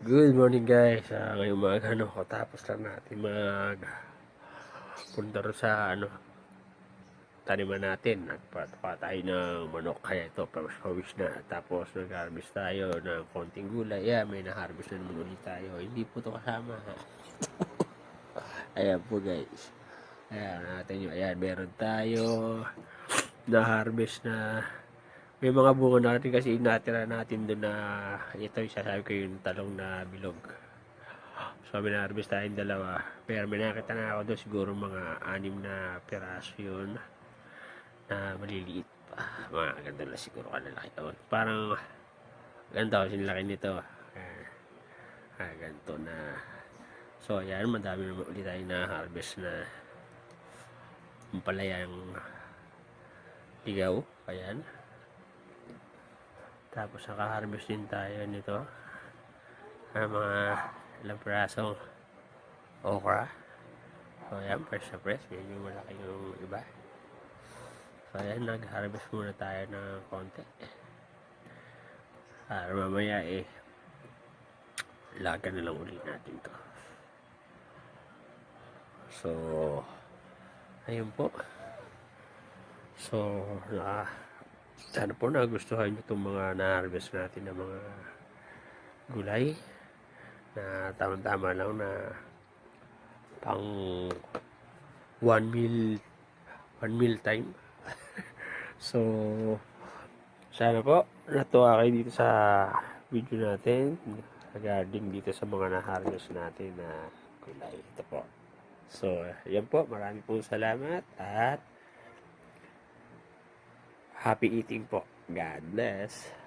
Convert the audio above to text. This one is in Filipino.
Good morning guys. Uh, ngayong umaga ano, tapos lang natin mag punta rin sa ano taniman natin. Nagpatuka tayo ng manok kaya ito pawis na. Tapos nag-harvest tayo ng konting gulay. Yeah, may na-harvest na naman ulit tayo. Hindi po to kasama. Ayan po guys. Ayan natin yun. Ayan, meron tayo na-harvest na may mga bunga natin kasi natira natin doon na ito yung sasabi ko yung talong na bilog. So may na-harvest tayong dalawa. Pero may nakita na ako doon siguro mga anim na piraso yun na maliliit pa. Mga ganda lang siguro kalalaki. Oh, Parang ganda kasi laki nito. Ayan. Ah, ganito na. So ayan, madami naman ulit tayo na harvest na palayang ligaw. Ayan. Tapos naka-harvest din tayo nito. Ang mga ilang okra. So ayan, fresh na fresh. Medyo malaki yung iba. So ayan, nag-harvest muna tayo ng konti. Para mamaya eh, laga na lang ulit natin to. So, ayun po. So, na sana po nagustuhan nyo itong mga na-harvest natin ng mga gulay na tamang-tama lang na pang one meal one meal time. So sana po natuwa kayo dito sa video natin regarding dito sa mga na-harvest natin na gulay. Ito po. So yan po. Marami pong salamat at Happy eating po. God bless.